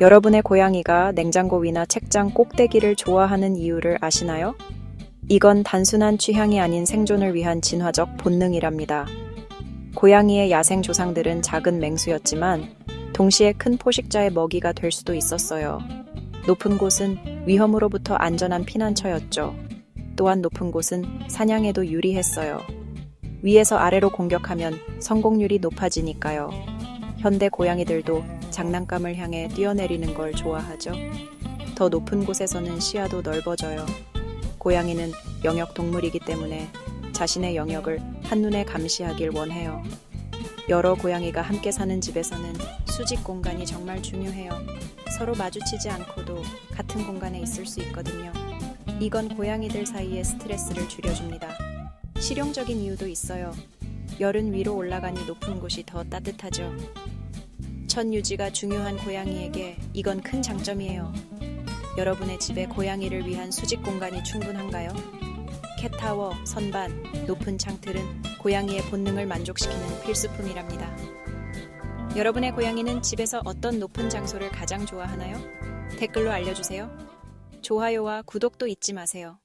여러분의 고양이가 냉장고 위나 책장 꼭대기를 좋아하는 이유를 아시나요? 이건 단순한 취향이 아닌 생존을 위한 진화적 본능이랍니다. 고양이의 야생 조상들은 작은 맹수였지만 동시에 큰 포식자의 먹이가 될 수도 있었어요. 높은 곳은 위험으로부터 안전한 피난처였죠. 또한 높은 곳은 사냥에도 유리했어요. 위에서 아래로 공격하면 성공률이 높아지니까요. 현대 고양이들도 장난감을 향해 뛰어내리는 걸 좋아하죠. 더 높은 곳에서는 시야도 넓어져요. 고양이는 영역 동물이기 때문에 자신의 영역을 한눈에 감시하길 원해요. 여러 고양이가 함께 사는 집에서는 수직 공간이 정말 중요해요. 서로 마주치지 않고도 같은 공간에 있을 수 있거든요. 이건 고양이들 사이의 스트레스를 줄여줍니다. 실용적인 이유도 있어요. 열은 위로 올라가니 높은 곳이 더 따뜻하죠. 천 유지가 중요한 고양이에게 이건 큰 장점이에요. 여러분의 집에 고양이를 위한 수직 공간이 충분한가요? 캣타워, 선반, 높은 창틀은 고양이의 본능을 만족시키는 필수품이랍니다. 여러분의 고양이는 집에서 어떤 높은 장소를 가장 좋아하나요? 댓글로 알려주세요. 좋아요와 구독도 잊지 마세요.